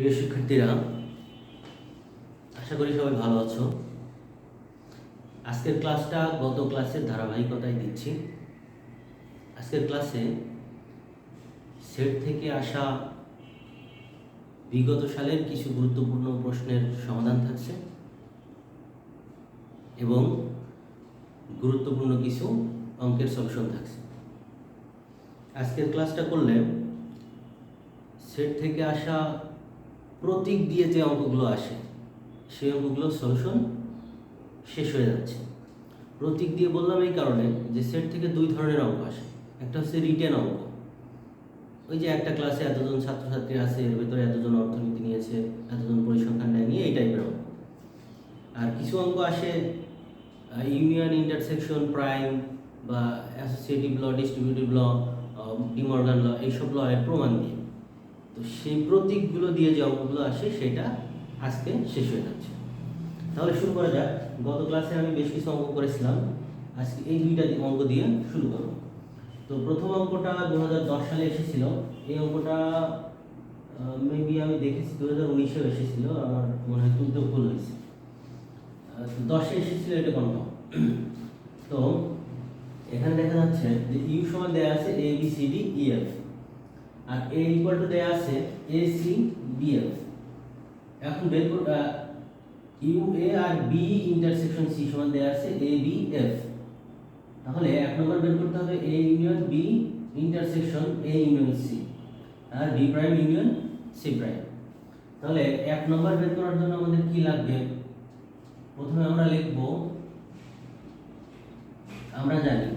প্রিয় শিক্ষার্থীরা, আশা করি সবাই ভালো আছো। আজকের ক্লাসটা গত ক্লাসের ধারাবাহিকতায় দিচ্ছি। আজকের ক্লাসে সেট থেকে আসা বিগত সালের কিছু গুরুত্বপূর্ণ প্রশ্নের সমাধান থাকছে এবং গুরুত্বপূর্ণ কিছু অঙ্কের সলিউশন থাকছে। আজকের ক্লাসটা করলে সেট থেকে আসা প্রতীক দিয়ে যে অঙ্কগুলো আসে সেই অঙ্কগুলো সলিউশন শেষ হয়ে যাচ্ছে। প্রতীক দিয়ে বললাম এই কারণে যে সেট থেকে দুই ধরনের অঙ্ক আসে। একটা হচ্ছে রিটেন অঙ্ক। ওই যে একটা ক্লাসে এতজন ছাত্রছাত্রী আছে, এর ভেতরে এতজন অর্থনীতি নিয়েছে, এতজন পরিসংখ্যান নেয় এই টাইপের অঙ্ক। আর কিছু অঙ্ক আসে ইউনিয়ন ইন্টারসেকশন প্রাইম বা associative law distributive law De Morgan law এইসব ল এর প্রমাণ দিয়ে। তো সেই প্রতীকগুলো দিয়ে যে অঙ্কগুলো আসে, সেটা আজকে শেষ হয়ে যাচ্ছে। তাহলে শুরু করা যাক। গত ক্লাসে আমি বেশ কিছু অঙ্ক করেছিলাম। আজকে এই দুইটা অঙ্ক দিয়ে শুরু করব। তো প্রথম অঙ্কটা দু হাজার দশ সালে এসেছিল। এই অঙ্কটা মেবি আমি দেখেছি দু হাজার উনিশেও এসেছিল। আমার মনে হয় তুলতে ভুল হয়েছে। দশে এসেছিল এটা কনফার্ম তো এখানে দেখা যাচ্ছে যে ইউ সমান দেওয়া আছে A B C D E F R A equal to দেয়া আছে এ সি বি এফ এখন বের ইউ এ আর বি ইন্টারসেকশন সি সমান দেয়া আছে এ বি এফ তাহলে এক নম্বর বের করতে হবে A union B intersection A union C R B prime union C prime তাহলে এক নম্বর বের করার জন্য আমাদের কি লাগবে? প্রথমে আমরা লিখব, আমরা জানি।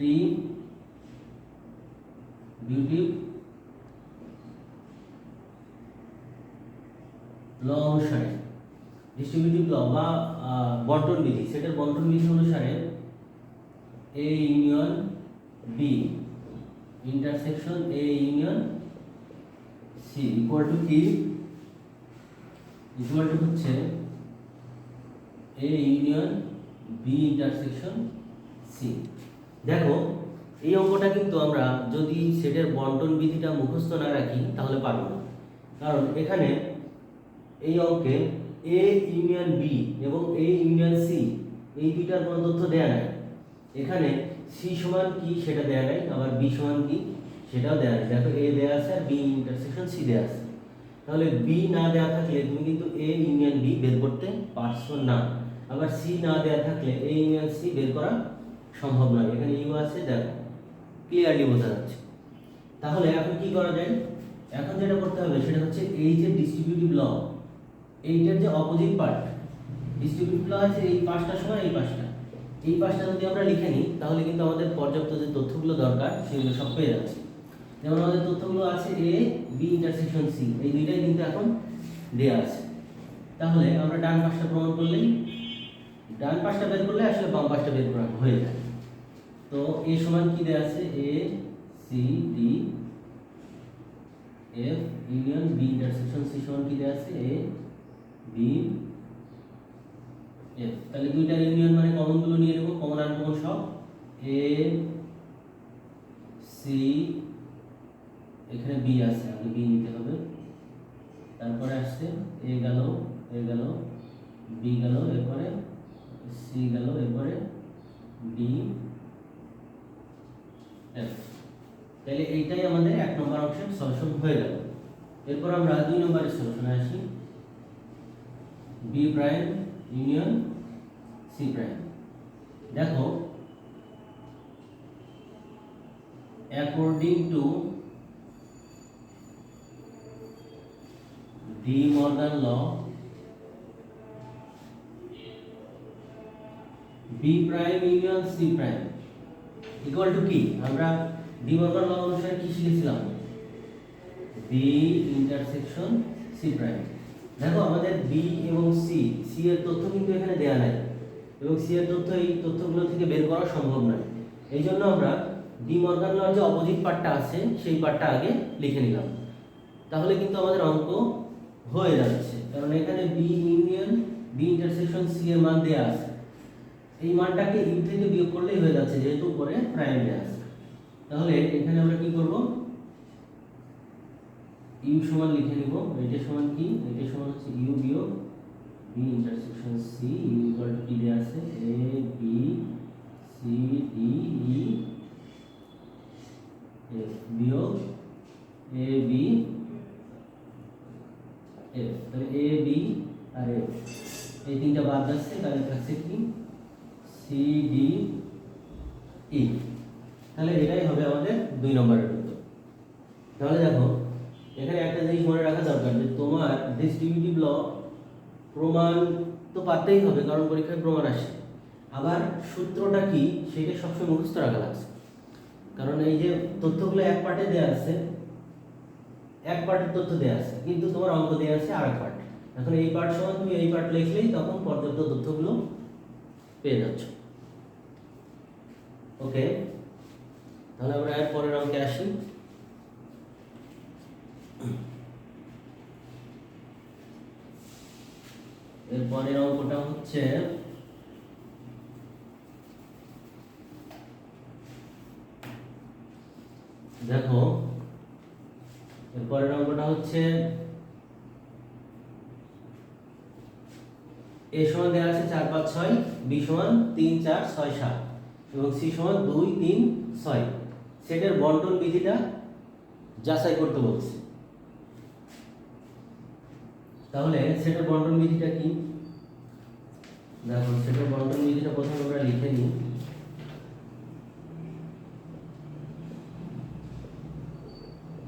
ডিস্ট্রিবিউটিভ ল অনুসারে ডিস্ট্রিবিউটিভ ল বা বন্টন বিধি। সেটার বন্টন বিধি অনুসারে A union B intersection A union C equal to কি? ইকুয়াল টু হচ্ছে A union B intersection C দেখো, এই অঙ্কটা কিন্তু আমরা যদি সেটের বন্টন বিধিটা মুখস্থ না রাখি, তাহলে পারব না। কারণ এখানে এই অঙ্কে এ ইউনিয়ন বি এবং এ ইউনিয়ন সি এই দুইটার কোনো তথ্য দেয়া নাই। এখানে সি সমান কি সেটা দেয়া নাই, আবার বি সমান কি সেটাও দেয়া নাই। দেখো এ দেয়া আছে আর বি ইন্টারসেকশন সি দেয়া আছে। তাহলে বি না দেয়া থাকলে তুমি কিন্তু এ ইউনিয়ন বি বের করতে পারছ না। আবার সি না দেয়া থাকলে এ ইউনিয়ন সি বের করা সম্ভব নয়। এখানে ইউ আছে, দেখো ক্লিয়ারলি বোঝা যাচ্ছে। তাহলে এখন কি করা যায়? এখন যেটা করতে হবে, সেটা হচ্ছে এই যে ডিস্ট্রিবিউটিভ ল এইটার যে অপোজিট পার্ট ডিস্ট্রিবিউটিভ ল আছে এই পাঁচটা সময় এই পাঁচটা। এই পাঁচটা যদি আমরা লিখে নিই, তাহলে কিন্তু আমাদের পর্যাপ্ত যে তথ্যগুলো দরকার, সেগুলো সব পেয়ে যাচ্ছে। যেমন আমাদের তথ্যগুলো আছে এ বি ইন্টারসেকশন সি এই দুইটাই কিন্তু এখন দেয়া আছে। তাহলে আমরা ডান পাশটা প্রমাণ করলেই, ডান পাশটা বের করলে আসলে বাম পাশটা বের করা হয়ে যায়। তো এ সমান কি দেয়া আছে? A C D F union B intersection C সমান কি দেয়া আছে? এ বি এফ তাহলে দুইটা ইউনিয়ন মানে কমনগুলো নিয়ে নেব কমন আর কমন সব। এ সি এখানে বি আছে, আগে বি নিতে হবে। তারপরে আসছে এ গেল এ গেল বি গেল, এরপরে সি গেল, এরপরে ডি তাহলে এইটাই আমাদের এক নম্বর অপশন সলিউশন হয়ে গেল। এরপর আমরা দুই নম্বরের সলিউশনে আসি। B prime union C prime দেখো according to De Morgan law B prime union C prime equal to কি? আমরা ডি মর্গান ল অনুসারে কি শিখেছিলাম? বি ইন্টারসেকশন সি প্রাইম দেখো আমাদের বি এবং সি সি এর তথ্য কিন্তু এখানে দেয়া নাই। এবং সি এর তথ্য, এই তথ্যগুলো থেকে বের করা সম্ভব নয়। এই জন্য আমরা ডি মর্গান লর যে অপোজিট পার্টটা আছে, সেই পার্টটা আগে লিখে নিলাম। তাহলে কিন্তু আমাদের অঙ্ক হয়ে যাচ্ছে। কারণ এখানে B union B intersection C এর মান দেয়া আছে। এই মানটাকে ইউ থেকে বিয়োগ করলেই হয়ে যাচ্ছে, যেহেতু উপরে প্রাইম দেয়া আছে। তাহলে এখানে আমরা কি করব? ইউ সমান লিখে নিব। এটা সমান কি? এটা সমান হচ্ছে ইউ বিয়োগ B intersection C U equal to কি দেয়া আছে? A B C D E F বিয়োগ এ বি এফ তাহলে এ বি আর এফ এই তিনটা বাদ যাচ্ছে, তাহলে থাকছে কি? ডি ই তাহলে এটাই হবে আমাদের দুই নম্বরের উত্তর। তাহলে দেখো, এখানে একটা জিনিস মনে রাখা দরকার যে তোমার ডিস্ট্রিবিউটিভ ল প্রমাণ তো পারতেই হবে, কারণ পরীক্ষায় প্রমাণ আসে। আবার সূত্রটা কি, সেটা সবসময় মুখস্থ রাখা লাগছে। কারণ এই যে তথ্যগুলো এক পার্টে দেওয়া আছে, এক পার্টের তথ্য দেওয়া আছে, কিন্তু তোমার অঙ্ক দেওয়া আছে আর পার্ট। এখন এই পার্ট সমান তুমি এই পার্ট লিখলেই তখন পর্যাপ্ত তথ্যগুলো পেয়ে যাচ্ছ। ওকে তাহলে আমরা এর পরের অঙ্কে আসি। এর পরের অঙ্কটা হচ্ছে দেখো, এর পরের অঙ্কটা হচ্ছে এ সমান দেওয়া আছে চার পাঁচ ছয়, বি সমান তিন চার ছয় সাত। এবং সি সমান দুই তিন ছয়। সেটের বন্টন বিধিটা যাচাই করতে বলছে। তাহলে সেটের বন্টন বিধিটা কি? দেখো সেটের বন্টন বিধিটা প্রথমে আমরা লিখে নিই।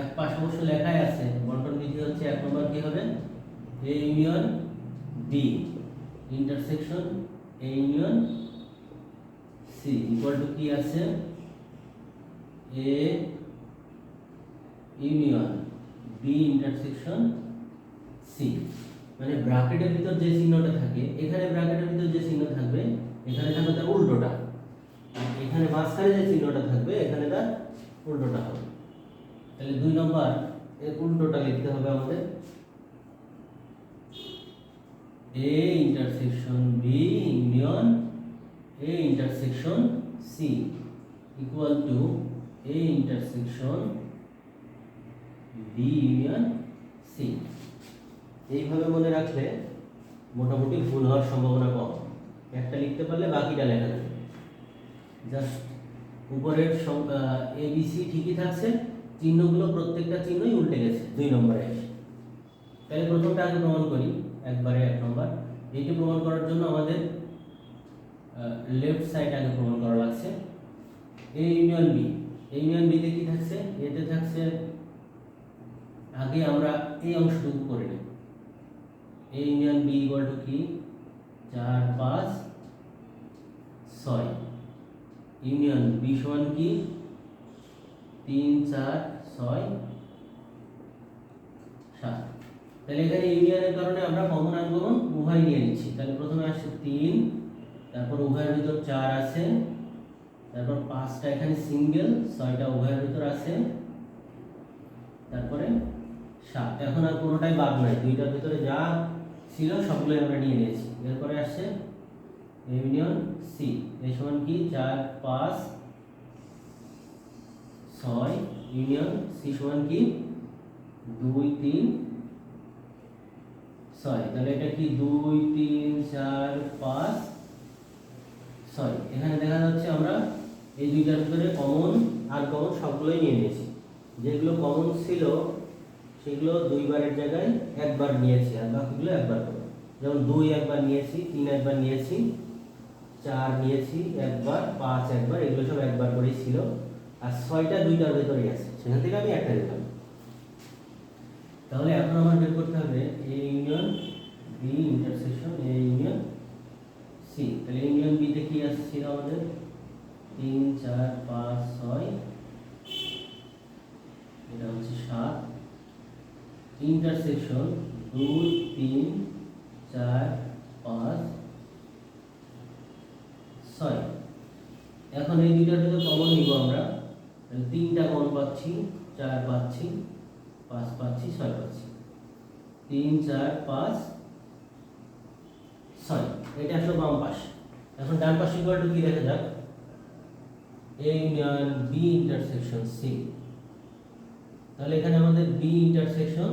এক পাশ অবশ্য লেখাই আছে, বন্টন বিধি হচ্ছে এক নম্বর কি হবে? A union B intersection A union C equal to কি আছে? A union B intersection C মানে ব্র্যাকেটের ভিতর যে চিহ্নটা থাকে, এখানে ব্র্যাকেটের ভিতর যে চিহ্ন থাকবে, এখানে থাকবে তার উল্টোটা। এখানে মাঝখানে যে চিহ্নটা থাকবে, এখানে তার উল্টোটা হবে। তাহলে দুই নম্বর, এর উল্টোটা লিখতে হবে আমাদের। A intersection B union A intersection C equal to A intersection B union C এইভাবে মনে রাখলে মোটামুটি ভুল হওয়ার সম্ভাবনা কম। একটা লিখতে পারলে বাকিটা লেখা যাবে। জাস্ট উপরের এ বি সি ঠিকই থাকছে, চিহ্নগুলো প্রত্যেকটা চিহ্নই উল্টে গেছে দুই নম্বরে। তাহলে প্রথমটা আগে প্রমাণ করি, একবারে এক নম্বর। এইটি প্রমাণ করার জন্য আমাদের লেফট সাইড আগে প্রমাণ করা লাগছে। A union B A union বিতে কি থাকছে? এতে থাকছে, আগে আমরা এই অংশটুকু করে নেব। A union B equal to কি? চার, পাঁচ, ছয়। ইউনিয়ন বি সমান কি? তিন, চার, ছয়, সাত। তাহলে এখানে ইউনিয়নের কারণে আমরা কমন আনকমন উভয় নিয়ে নিচ্ছি। তাহলে প্রথমে আসছে তিন তারপর উভয়ের ভিতর চার আছে। তারপর পাঁচটা এখানে সিঙ্গেল ছয়টা উভয়ের ভিতর আছে। তারপরে সাত এখন আর কোনোটাই বাদ নাই। দুইটার ভিতরে যা ছিল সবগুলোই আমরা নিয়ে নিয়েছি। এরপরে আসছে ইউনিয়ন সি এই সমান কি? চার, পাঁচ, ছয় ইউনিয়ন সি সমান কি? দুই, তিন, ছয়। তাহলে এটা কি? দুই, তিন, চার, পাঁচ ছয় এখানে দেখা যাচ্ছে আমরা এই দুইটার ভিতরে কমন আর কমন সবগুলোই নিয়ে নিয়েছি। যেগুলো কমন ছিল, সেগুলো দুইবারের জায়গায় একবার নিয়েছি আর বাকিগুলো একবার করে। যেমন দুই একবার নিয়েছি, তিন একবার নিয়েছি, চার নিয়েছি, একবার, পাঁচ একবার, এগুলো সব একবার করেই ছিল। আর ছয়টা দুইটার ভেতরেই আছে। সেখান থেকে আমি একটা দিলাম তাহলে এখন আমার বের করতে হবে A union B intersection A union C, তাহলে ইউনিয়ন বিতে কি আসছিল আমাদের? তিন, চার, পাঁচ, ছয়। এটা হচ্ছে সাত। ইন্টারসেকশন, দুই, তিন, চার, পাঁচ, ছয়। এখন এই দুইটার ভিতরে কমন নিব আমরা। তিনটা কমন পাচ্ছি, চার পাচ্ছি, পাঁচ পাচ্ছি, ছয় পাচ্ছি। তিন, চার, পাঁচ ছয় এটা আসলে বাম পাশ। এখন ডান পাশে ইকুয়াল টু কি দেখা যাক? A union B intersection C তাহলে এখানে আমাদের বি ইন্টারসেকশন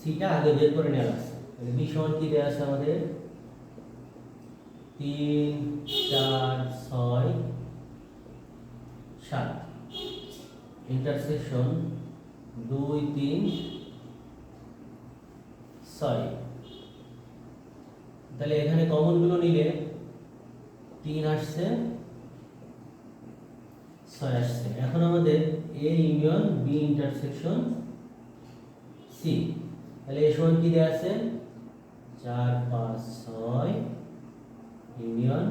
সিটা আগে বের করে নেওয়া আছে। বি সমান কি দেওয়া আছে আমাদের? তিন, চার, ছয়, সাত। ইন্টারসেকশন দুই, তিন, ছয়। তাহলে এখানে কমনগুলো নিলে তিন আসছে, ছয় আসছে। এখন আমাদের A union B intersection C তাহলে এ সমান কি দেওয়া আছে? চার, পাঁচ, ছয় ইউনিয়ন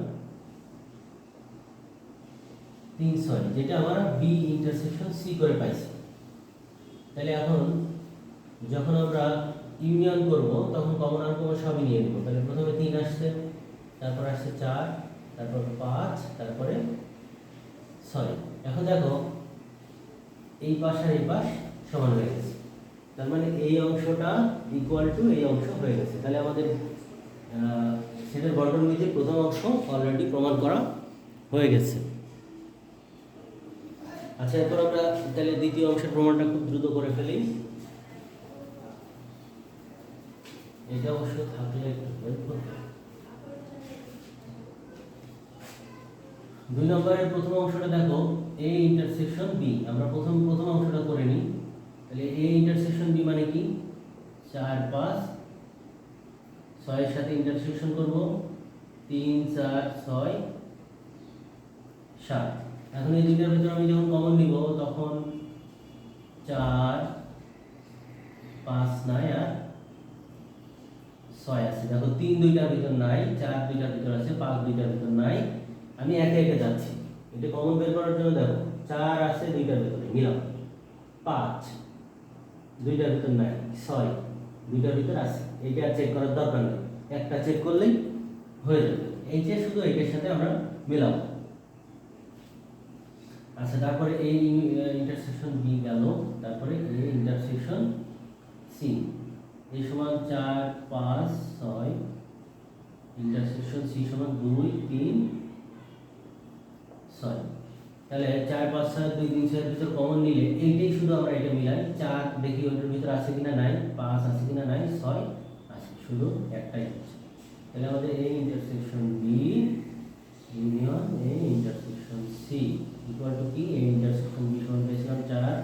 তিন, ছয়, যেটা আমরা বি ইন্টারসেকশন সি করে পাইছি। তাহলে এখন যখন আমরা ইউনিয়ন করব, তখন কমন আর কমন সবই নিয়ে নেব তাহলে প্রথমে তিন আসছে, তারপর আসছে চার, তারপর পাঁচ, তারপরে ছয়। এখন দেখো, এই পাশ আর এই পাশ সমান হয়ে গেছে। তার মানে এই অংশটা ইকুয়াল টু এই অংশ হয়ে গেছে। তাহলে আমাদের সেটার বর্গনীতির প্রথম অংশ অলরেডি প্রমাণ করা হয়ে গেছে। আচ্ছা এরপর আমরা তাহলে দ্বিতীয় অংশের প্রমাণটা খুব দ্রুত করে ফেলি। এটা অবশ্য থাকলে। দুই নম্বরের প্রথম অংশটা দেখো এ ইন্টারসেকশন বি আমরা প্রথম প্রথম অংশটা করে নিই। তাহলে এ ইন্টারসেকশন বি মানে কি? চার পাঁচ ছয়ের সাথে ইন্টারসেকশন করব। তিন, চার, ছয়, সাত। এখন এই দুইটার ভিতরে আমি যখন কমন নিব, তখন চার, পাঁচ নাই আর ছয় আছে। দেখো, তিন দুইটার ভিতর নাই, চার দুইটার ভিতর আছে, পাঁচ দুইটার ভিতর নাই। আমি একে একে যাচ্ছি। এটা কমন বের করার জন্য দেখো, চার আছে, দুইটার ভিতরে নিলাম পাঁচ, দুইটার ভিতর নাই। ছয়, দুইটার ভিতর আছে। এটা চেক করার দরকার নেই। একটা চেক করলেই হয়ে যাবে। এই যে শুধু এটার সাথে আমরা মেলাবো। আচ্ছা তারপরে এই ইন্টারসেকশন বি গেল। তারপরে এ ইন্টারসেকশন সি এই সমান চার পাঁচ ছয় ইন্টারসেকশন সি সমান দুই তিন ছয়। তাহলে চার পাঁচ ছয়, দুই তিন ছয়ের ভিতর কমন নিলে এইটাই শুধু আমরা এটা মিলাই চার দেখি ওইটার ভিতর আছে কিনা নাই, পাঁচ আছে কিনা নাই, ছয় আছে, শুধু একটাই আছে। তাহলে আমাদের এই intersection B union A intersection C equal to কি? এ ইন্টারসেকশন বি সমান পেয়েছিলাম চার,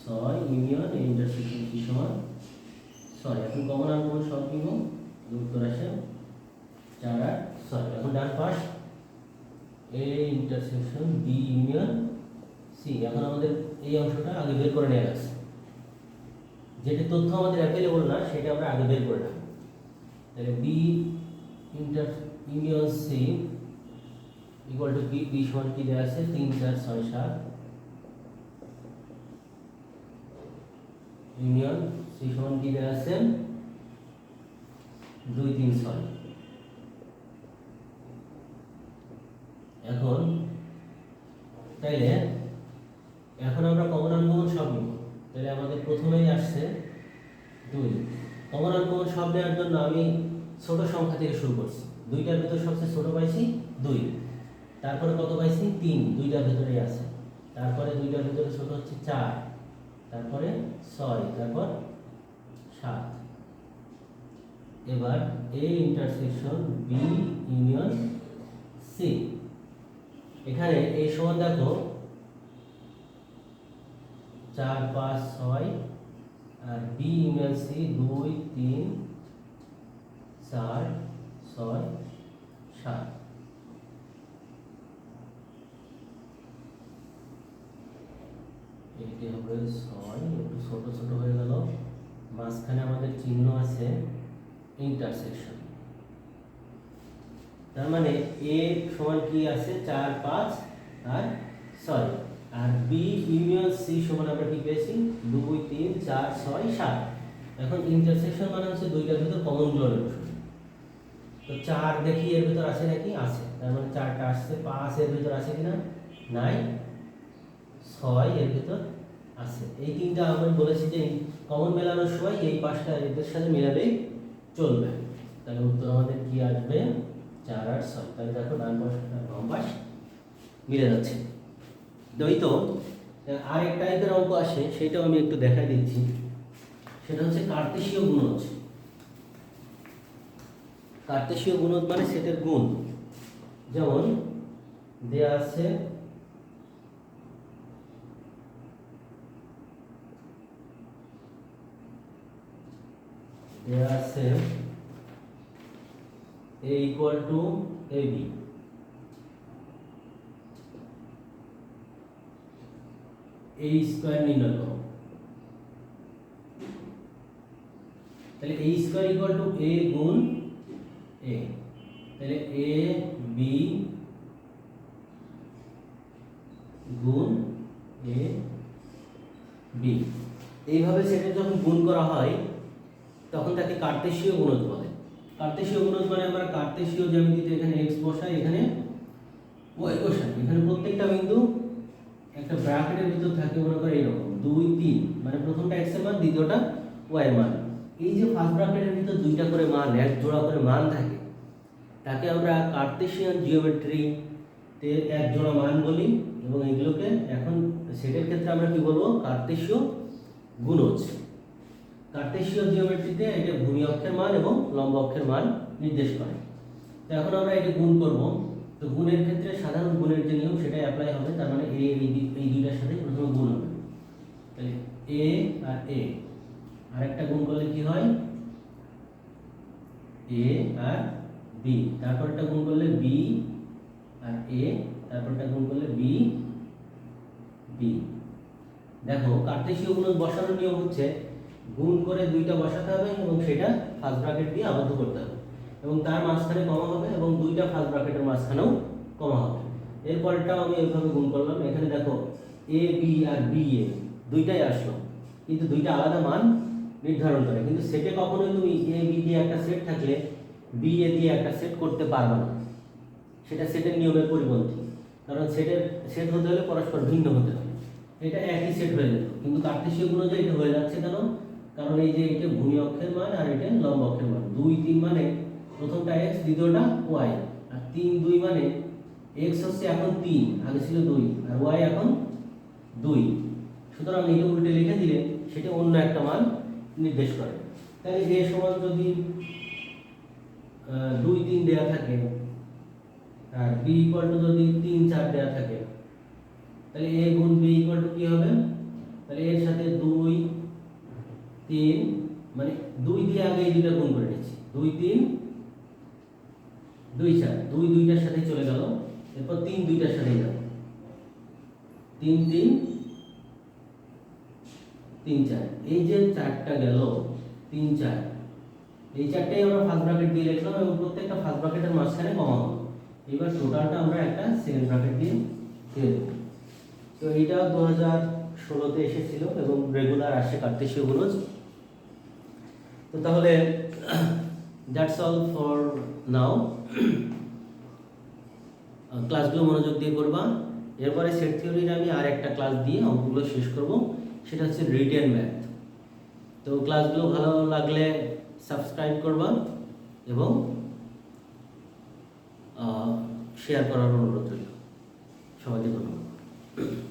ছয় ইউনিয়ন এ ইন্টারসেকশন সি সমান ছয় এখন কমন আর সব নিব উত্তর আসে। চার আর ছয়। এখন ডান পাশ। A intersection B union C এখন আমাদের এই অংশটা আগে বের করে নেওয়া আছে যেটা তথ্য আমাদের অ্যাভেলেবল না, সেটা আমরা আগে বের করে নেব। তাহলে B inter union C equal to B B সমান কি দেওয়া আছে? তিন, চার, ছয়, সাত। ইউনিয়ন সি সমান কি আছে? দুই, তিন, ছয়। এখন, তাইলে, এখন আমরা কমন আনকমন সব নিব। তাহলে আমাদের প্রথমেই আসছে দুই। কমন আনকমন সব নেওয়ার জন্য আমি ছোট সংখ্যা থেকে শুরু করছি। দুইটার ভিতর সবচেয়ে ছোট পাইছি দুই। তারপরে কত পাইছি? তিন। দুইটার ভিতরেই আছে। তারপরে দুইটার ভিতরে ছোট হচ্ছে চার। তারপরে ছয়। তারপর সাত। এবার A intersection B union C এখানে এই সমান দেখো, চার, পাঁচ, ছয়, আর বি ইউনিয়ন সি দুই, তিন, চার, ছয়, সাত। এটি হবে ছয়, একটু ছোট ছোট হয়ে গেল। মাঝখানে আমাদের চিহ্ন আছে ইন্টারসেকশন তার মানে এ সমান কি আছে? চার, পাঁচ, আর ছয়। আর বি ইউনিয়ন সি সমান আমরা কি পেয়েছি? দুই, তিন, চার, ছয়, সাত। এখন ইন্টারসেকশন মানে হচ্ছে দুইটার ভিতর কমনগুলো নেব শুধু। তো চার দেখি এর ভিতর আছে নাকি? আছে। তার মানে চারটা আসছে, পাঁচ এর ভিতর আছে কিনা? নাই। ছয় এর ভিতর আছে। এই তিনটা আমি বলেছি যে কমন মেলানোর সময় এই পাঁচটা এদের সাথে মেলালেই চলবে। তাহলে উত্তর আমাদের কি আসবে? চার আর ছয়। তাহলে দেখো ডান পাশ আর বাম পাশ মিলে যাচ্ছে। ওই তো আরেক টাইপের অঙ্ক আসে সেটাও আমি একটু দেখাই দিচ্ছি। সেটা হচ্ছে কার্তেশীয় গুণজ। কার্তেশীয় গুণজ মানে সেটের গুণ। যেমন, দেয়া আছে দেয়া আছে a equal to ab a square নির্ণয় করো। তাহলে a square equal to a গুণ a তাহলে a, b গুণ a, b এইভাবে সেটা যখন গুণ করা হয় তখন তাকে কার্তেশীয় গুণজ বলে। কার্তেশীয় গুণজ মানে আমরা কার্তেশীয় জ্যামিতিতে এখানে x বসাই, এখানে y বসাই। এখানে প্রত্যেকটা বিন্দু একটা ব্র্যাকেটের ভিতর থাকে, মনে করে এরকম দুই, তিন মানে প্রথমটা এর মান, দ্বিতীয়টা ওয়াই মান। এই যে ফার্স্ট ব্র্যাকেটের ভিতর দুইটা করে মান, এক জোড়া করে মান থাকে, তাকে আমরা কার্তেশিয়ান জিওমেট্রিতে এক জোড়া মান বলি এবং এগুলোকে এখন সেটের ক্ষেত্রে আমরা কি বলব? কার্তেশীয় গুণজ কার্তেশীয় জিওমেট্রিতে এটা ভূমি অক্ষের মান এবং লম্ব অক্ষের মান নির্দেশ করে। তো এখন আমরা এটা গুণ করব। তো গুণের ক্ষেত্রে সাধারণ গুণের যে নিয়ম, সেটাই অ্যাপ্লাই হবে। তার মানে এ এই দুই- এই দুইটার সাথে প্রথমে গুণ হবে। তাহলে এ আর এ। আরেকটা গুণ করলে কি হয়? এ আর বি। তারপরটা গুণ করলে বি আর এ। তারপরটা গুণ করলে বি বি। দেখো কার্তেশীয় গুণ বসানোর নিয়ম হচ্ছে গুণ করে দুইটা বসাতে হবে এবং সেটা ফার্স্ট ব্র্যাকেট দিয়ে আবদ্ধ করতে হবে। এবং তার মাঝখানে কমা হবে এবং দুইটা ফার্স্ট ব্র্যাকেটের মাঝখানেও কমা হবে। এরপরটাও আমি এইভাবে গুণ করলাম। এখানে দেখো A B R B A দুইটাই আসলো। কিন্তু দুইটা আলাদা মান নির্ধারণ করে। কিন্তু সেটে কখনোই তুমি এ বি দিয়ে একটা সেট থাকলে বি এ দিয়ে একটা সেট করতে পারবে না। সেটা সেটের নিয়মের পরিপন্থী। কারণ সেটের সেট হতে হলে পরস্পর ভিন্ন হতে হবে। এটা একই সেট হয়ে যেত। কিন্তু কার্তেশীয় গুণ যে এটা হয়ে যাচ্ছে কেন? কারণ এই যে এটা ভূমি অক্ষের মান আর এটা লম্ব অক্ষের মান। দুই তিন মানে প্রথমটা এক্স দ্বিতীয়টা ওয়াই আর তিন দুই মানে এক্স হচ্ছে এখন তিন, আগে ছিল দুই, আর ওয়াই এখন দুই। সুতরাং এটা উল্টে লিখে দিলে সেটা অন্য একটা মান নির্দেশ করে। তাহলে এ সমান যদি দুই তিন দেয়া থাকে, আর বি ইকুয়াল টু যদি তিন চার দেয়া থাকে, তাহলে এ গুণ বি ইকুয়াল টু কি হবে? তাহলে এর সাথে দুই তিন মানে দুই দিয়ে আগে এই দুইটা গুণ করে নিচ্ছি। দুই, তিন, দুই চার। দুই দুইটার সাথে চলে গেল। এরপর তিন দুইটার সাথে গেল। তিন তিন তিন চার। এই যে চারটা গেল, তিন চার। এই চারটাই আমরা ফার্স্ট ব্র্যাকেট দিয়ে লিখলাম এবং প্রত্যেকটা ফার্স্ট ব্র্যাকেটের মাঝখানে কমা এবার টোটালটা আমরা একটা সেকেন্ড ব্র্যাকেট দিয়ে দিয়ে দেবো। তো এইটা দু হাজার ষোলোতে এসেছিল এবং রেগুলার আসে কার্তেশীয় গুণজ তো তাহলে দ্যাটস অল ফর নাও ক্লাসগুলো মনোযোগ দিয়ে করবা এরপরে সেট থিওরির আমি আর একটা ক্লাস দিয়ে অঙ্কগুলো শেষ করব। সেটা হচ্ছে রিটেন ম্যাথ তো ক্লাসগুলো ভালো লাগলে সাবস্ক্রাইব করবা এবং শেয়ার করার অনুরোধ রইল। সবাইকে ধন্যবাদ।